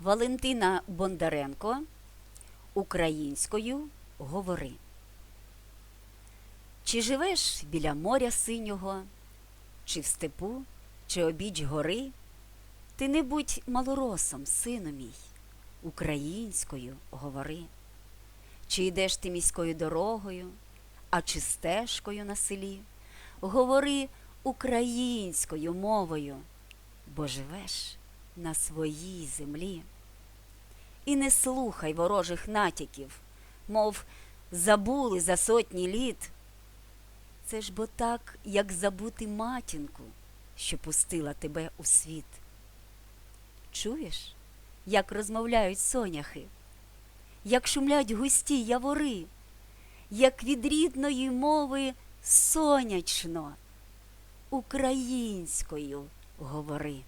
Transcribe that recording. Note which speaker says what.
Speaker 1: Валентина Бондаренко Українською говори. Чи живеш біля моря синього, чи в степу, чи обіч гори? Ти не будь малоросом, сину мій, українською говори. Чи йдеш ти міською дорогою, а чи стежкою на селі? Говори українською мовою, бо живеш на своїй землі. І не слухай ворожих натяків, мов забули за сотні літ. Це ж бо так, як забути матінку, що пустила тебе у світ. Чуєш, як розмовляють соняхи, як шумлять густі явори, як від рідної мови сонячно, українською говори.